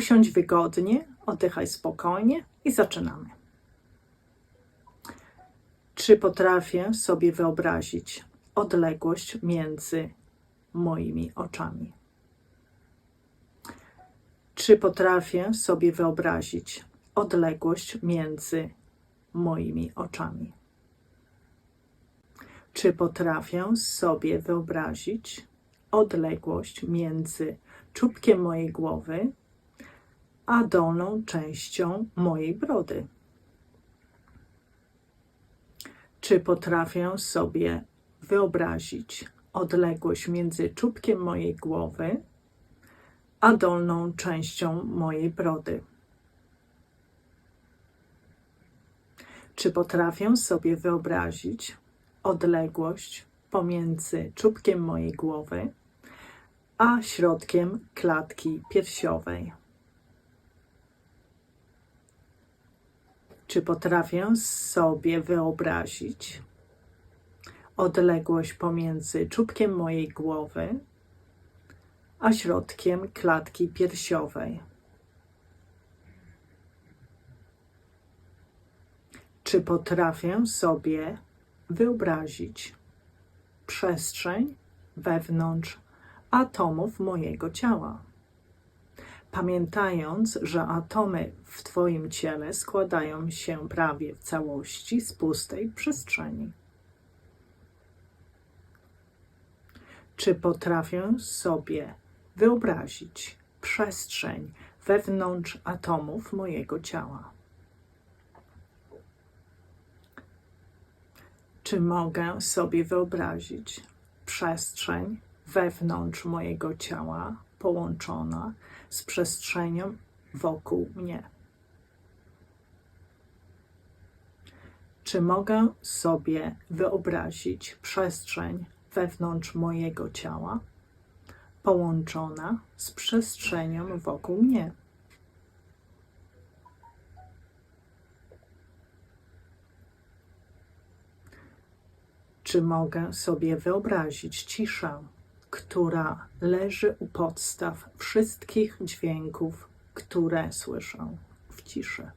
Usiądź wygodnie, oddychaj spokojnie i zaczynamy. Czy potrafię sobie wyobrazić odległość między moimi oczami? Czy potrafię sobie wyobrazić odległość między moimi oczami? Czy potrafię sobie wyobrazić odległość między czubkiem mojej głowy a dolną częścią mojej brody? Czy potrafię sobie wyobrazić odległość między czubkiem mojej głowy a dolną częścią mojej brody? Czy potrafię sobie wyobrazić odległość pomiędzy czubkiem mojej głowy a środkiem klatki piersiowej? Czy potrafię sobie wyobrazić odległość pomiędzy czubkiem mojej głowy a środkiem klatki piersiowej? Czy potrafię sobie wyobrazić przestrzeń wewnątrz atomów mojego ciała? Pamiętając, że atomy w Twoim ciele składają się prawie w całości z pustej przestrzeni. Czy potrafię sobie wyobrazić przestrzeń wewnątrz atomów mojego ciała? Czy mogę sobie wyobrazić przestrzeń wewnątrz mojego ciała połączona z przestrzenią wokół mnie? Czy mogę sobie wyobrazić przestrzeń wewnątrz mojego ciała połączona z przestrzenią wokół mnie? Czy mogę sobie wyobrazić ciszę, która leży u podstaw wszystkich dźwięków, które słyszę w ciszy?